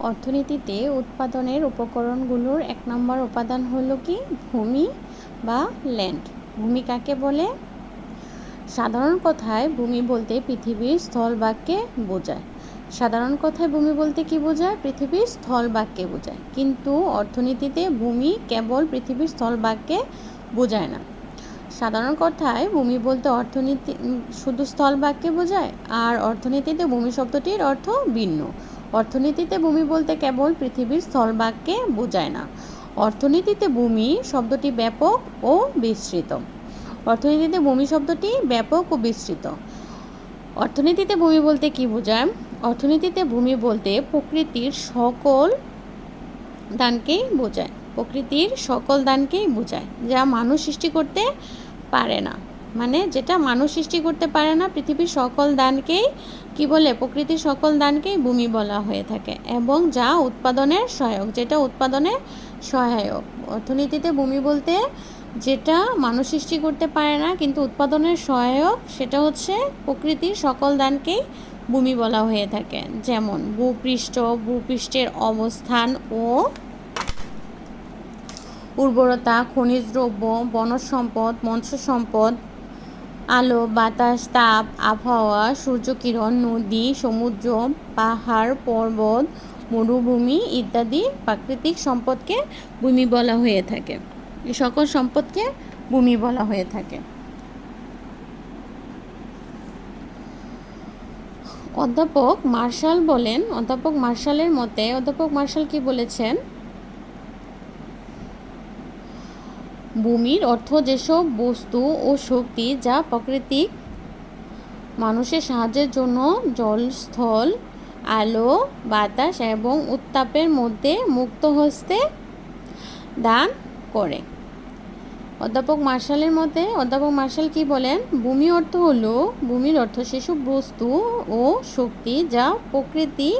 অর্থনীতিতে উৎপাদনের উপকরণগুলোর এক নম্বর উপাদান হলো কি? ভূমি বা ল্যান্ড ভূমি কাকে বলে? সাধারণ কথায় ভূমি বলতে পৃথিবীর স্থলভাগকে বোঝায়। সাধারণ কথায় ভূমি বলতে কি বোঝায়? পৃথিবীর স্থলভাগকে বোঝায়। কিন্তু অর্থনীতিতে ভূমি কেবল পৃথিবীর স্থলভাগকে বোঝায় না। সাধারণ কথায় ভূমি বলতে অর্থনীতি, শুধু স্থলভাগকে বোঝায়, আর অর্থনীতিতে ভূমি শব্দটির অর্থ ভিন্ন। অর্থনীতিতে ভূমি বলতে কেবল পৃথিবীর স্থলভাগকে বোঝায় না। অর্থনীতিতে ভূমি শব্দটি ব্যাপক ও বিস্তৃত। অর্থনীতিতে ভূমি শব্দটি ব্যাপক ও বিস্তৃত। অর্থনীতিতে ভূমি বলতে কি বোঝায়? অর্থনীতিতে ভূমি বলতে প্রকৃতির সকল দানকেই বোঝায়। প্রকৃতির সকল দানকেই বোঝায়, যা মানুষ সৃষ্টি করতে পারে না। মানে যেটা মানুষ সৃষ্টি করতে পারে না, পৃথিবীর সকল দানকেই, কি বলে, প্রকৃতির সকল দানকেই ভূমি বলা হয়ে থাকে এবং যা উৎপাদনের সহায়ক, যেটা উৎপাদনে সহায়ক। অর্থনীতিতে ভূমি বলতে যেটা মানুষ সৃষ্টি করতে পারে না, কিন্তু উৎপাদনের সহায়ক, সেটা হচ্ছে প্রকৃতির সকল দানকেই ভূমি বলা হয়ে থাকে। যেমন ভূপৃষ্ঠ, ভূপৃষ্ঠের অবস্থান ও উর্বরতা, খনিজ দ্রব্য, বনজ সম্পদ, মৎস্য সম্পদ আলো, বাতাস, তাপ, আবহাওয়া, সূর্যকিরণ, নদী, সমুদ্র, পাহাড়, পর্বত, মরুভূমি ইত্যাদি প্রাকৃতিক সম্পদকে ভূমি বলা হয়ে থাকে। এই সকল সম্পদকে ভূমি বলা হয়ে থাকে। অধ্যাপক মার্শাল বলেন, অধ্যাপক মার্শালের মতে, অধ্যাপক মার্শাল কি বলেছেন? ভূমির অর্থ যেসব বস্তু ও শক্তি যা প্রাকৃতিক মানুষের সাহায্যের জন্য জল স্থল আলো, বাতাস এবং উত্তাপের মধ্যে মুক্ত হস্তে দান করে। অধ্যাপক মার্শালের মতে, অধ্যাপক মার্শাল কি বলেন? ভূমি অর্থ হলো, ভূমির অর্থ সেসব বস্তু ও শক্তি যা প্রকৃতি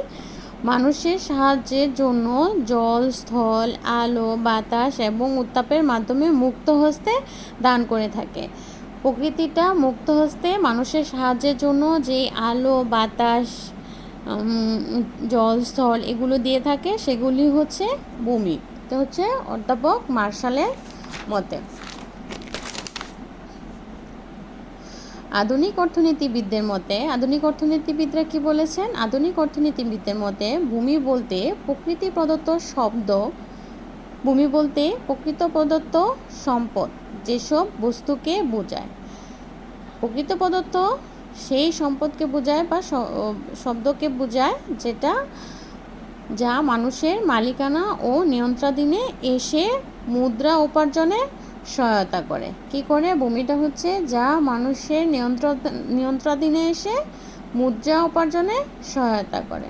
মানুষের সাহায্যের জন্য জল, স্থল, আলো, বাতাস এবং উত্তাপের মাধ্যমে মুক্ত হস্তে দান করে থাকে। প্রকৃতিটা মুক্ত হস্তে মানুষের সাহায্যের জন্য যে আলো, বাতাস জল, স্থল এগুলো দিয়ে থাকে, সেগুলি হচ্ছে ভূমি। হচ্ছে অধ্যাপক মার্শালের মতে। আধুনিক অর্থনীতিবিদদের মতে, আধুনিক অর্থনীতিবিদরা কি বলেছেন? আধুনিক অর্থনীতিবিদদের মতে, ভূমি বলতে প্রকৃতি প্রদত্ত শব্দ, ভূমি বলতে প্রকৃত প্রদত্ত সম্পদ, যেসব বস্তুকে বোঝায়। প্রকৃত প্রদত্ত সেই সম্পদকে বোঝায় বা শব্দকে বোঝায় যেটা যা মানুষের মালিকানা ও নিয়ন্ত্রণাধীনে এসে মুদ্রা উপার্জনে সহায়তা করে। কি করে? ভূমিটা হচ্ছে যা মানুষের নিয়ন্ত্রণ, নিয়ন্ত্রণাধীনে এসে মুদ্রা উপার্জনে সহায়তা করে।